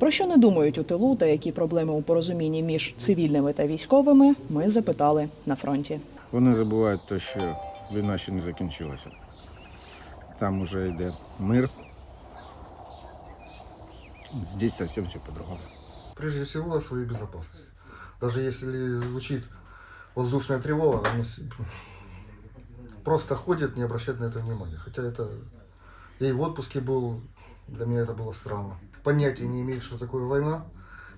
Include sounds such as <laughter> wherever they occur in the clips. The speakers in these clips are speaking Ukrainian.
Про що не думають у тилу та які проблеми у порозумінні між цивільними та військовими, ми запитали на фронті. Вони забувають те, що війна ще не закінчилася. Там уже йде мир. Здесь совсем все по-другому. Прежде всего о своей безопасности. Даже если звучит воздушная тревога, они с- просто ходят, не обращают на это внимания. Хотя это... Я и в отпуске был, для меня это было странно. Понятия не имеют, что такое война,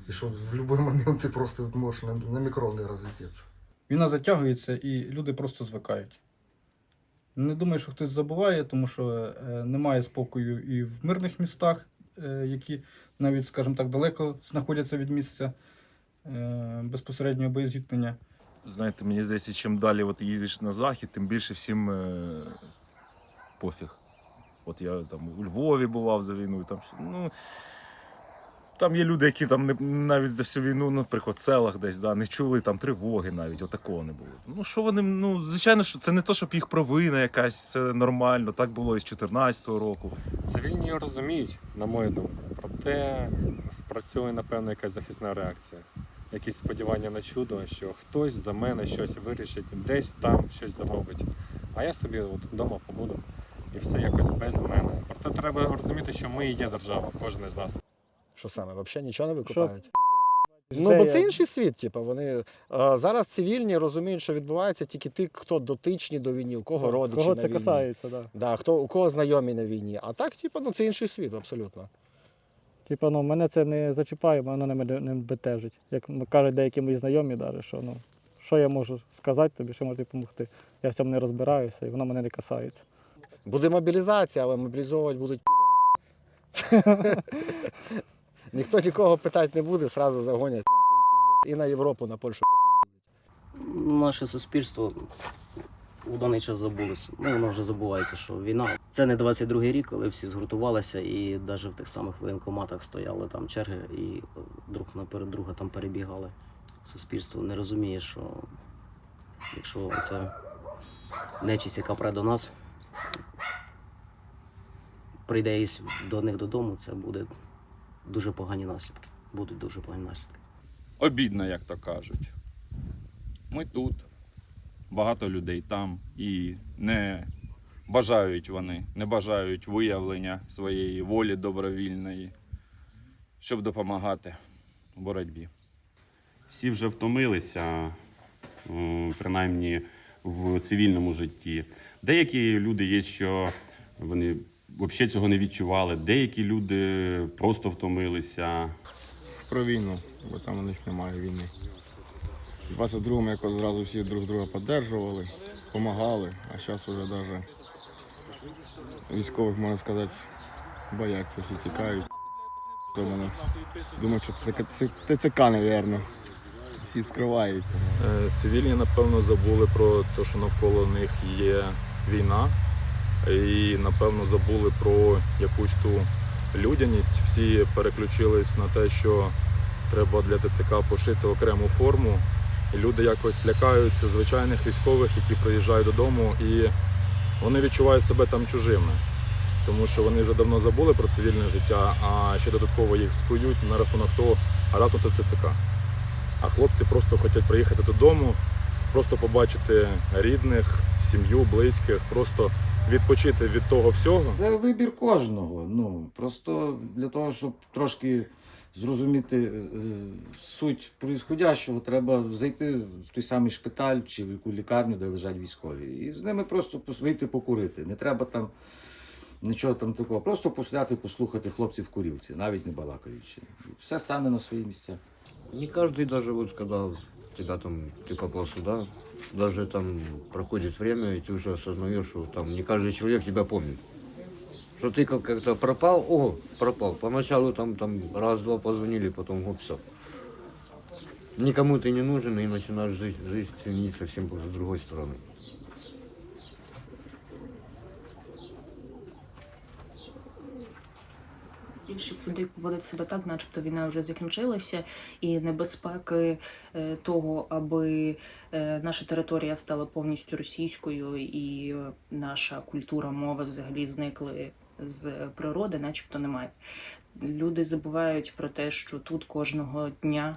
и что в любой момент ты просто можешь на, на микроны разлететься. Війна затягується і люди просто звикають. Не думаю, що хтось забуває, тому що е, немає спокою і в мирних містах, е, які навіть, скажімо так, далеко знаходяться від місця е, безпосереднього боєзіткнення. Знаєте, мені здається, чим далі от їздиш на захід, тим більше всім е, пофіг. От я там у Львові бував за війну, там, ну, там є люди, які там не, навіть за всю війну, ну, наприклад, в селах десь да, не чули там тривоги навіть, отакого не було. Ну, що вони, ну, звичайно, що це не то, щоб їх провина якась, це нормально, так було і з 2014 року. Цивільні розуміють, на мою думку, проте спрацьує, напевно, якась захисна реакція. Якісь сподівання на чудо, що хтось за мене щось вирішить, десь там щось зробить. А я собі от вдома побуду і все якось без мене. Проте треба розуміти, що ми і є держава, кожен із нас. Що саме? Взагалі нічого не викупають. Ну, бо це інший світ, типу, вони е, зараз цивільні розуміють, що відбувається тільки ті, хто дотичні до війни, у кого родичі Кого на це війні. касається, да. Да, хто, у кого знайомі на війні. А так, типу, ну, це інший світ, абсолютно. Типа, ну, мене це не зачіпає, воно не мене не бентежить. Як кажуть деякі мої знайомі, даже, що ну, що я можу сказати тобі, що можу допомогти. Я в цьому не розбираюся і воно мене не касається. Буде мобілізація, але мобілізовувати будуть підари. <laughs> <laughs> <laughs> Ніхто нікого питати не буде, сразу загонять нахуй. І на Європу, на Польщу. Наше суспільство у даний час забулося. Ну, воно вже забувається, що війна. Це не 22-й рік, коли всі згуртувалися і навіть в тих самих воєнкоматах стояли там черги і друг наперед друга там перебігали. Суспільство не розуміє, що якщо це нечість, яка прийде до нас, прийде до них додому, це буде дуже погані наслідки. Будуть дуже погані наслідки. обідно, як то кажуть. Ми тут, багато людей там, і не бажають вони, не бажають виявлення своєї волі добровільної, щоб допомагати у боротьбі. Всі вже втомилися, принаймні в цивільному житті. Деякі люди є, що вони взагалі цього не відчували. Деякі люди просто втомилися. Про війну, бо там у них немає війни. В 22-му якось зразу всі друг друга підтримували, допомагали, а зараз вже навіть військових, можна сказати, бояться, всі тікають. Думаю, що це, це ТЦК, мабуть. Всі скриваються. Е, Цивільні, напевно, забули про те, що навколо них є війна, і напевно забули про якусь ту людяність. Всі переключились на те, що треба для ТЦК пошити окрему форму. І люди якось лякаються звичайних військових, які приїжджають додому, і вони відчувають себе там чужими. Тому що вони вже давно забули про цивільне життя, а ще додатково їх скують на рахунок того, а раптом це ТЦК. А хлопці просто хочуть приїхати додому, просто побачити рідних, сім'ю, близьких, просто відпочити від того всього. Це вибір кожного. Ну просто для того, щоб трошки зрозуміти е, суть происходящого, треба зайти в той самий шпиталь чи в яку лікарню, де лежать військові, і з ними просто вийти покурити. Не треба там нічого там такого. Просто посидяти, послухати хлопців в курілці, навіть не балакаючи. Все стане на свої місця. Не каждый даже вот когда тебя там ты попал сюда, даже там проходит время, и ты уже осознаешь, что там не каждый человек тебя помнит. Что ты как- как-то пропал, о, пропал. Поначалу там, там раз-два позвонили, потом хоп, все. Никому ты не нужен, и начинаешь жизнь, жизнь ценить совсем с другой стороны. Більшість людей поводить себе так, начебто війна вже закінчилася, і небезпеки е, того, аби е, наша територія стала повністю російською, і е, наша культура, мови взагалі зникли з природи, начебто немає. люди забувають про те, що тут кожного дня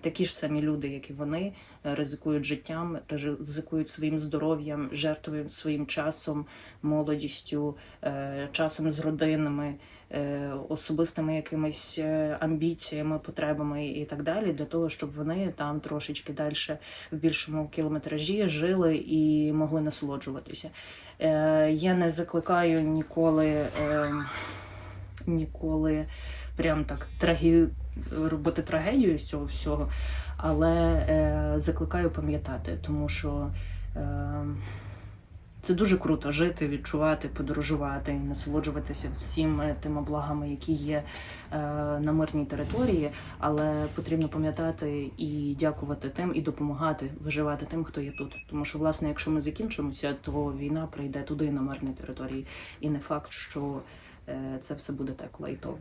такі ж самі люди, як і вони, ризикують життям, ризикують своїм здоров'ям, жертвують своїм часом, молодістю, часом з родинами, особистими якимись е, амбіціями, потребами і так далі, для того, щоб вони там трошечки далі в більшому кілометражі жили і могли насолоджуватися. Е, Я не закликаю ніколи, е, ніколи прям так трагі... робити трагедію з цього всього, але е, закликаю пам'ятати, тому що е, це дуже круто жити, відчувати, подорожувати, насолоджуватися всіми тими благами, які є е, на мирній території, але потрібно пам'ятати і дякувати тим, і допомагати виживати тим, хто є тут. Тому що, власне, якщо ми закінчимося, то війна прийде туди на мирній території, і не факт, що е, це все буде так лайтово.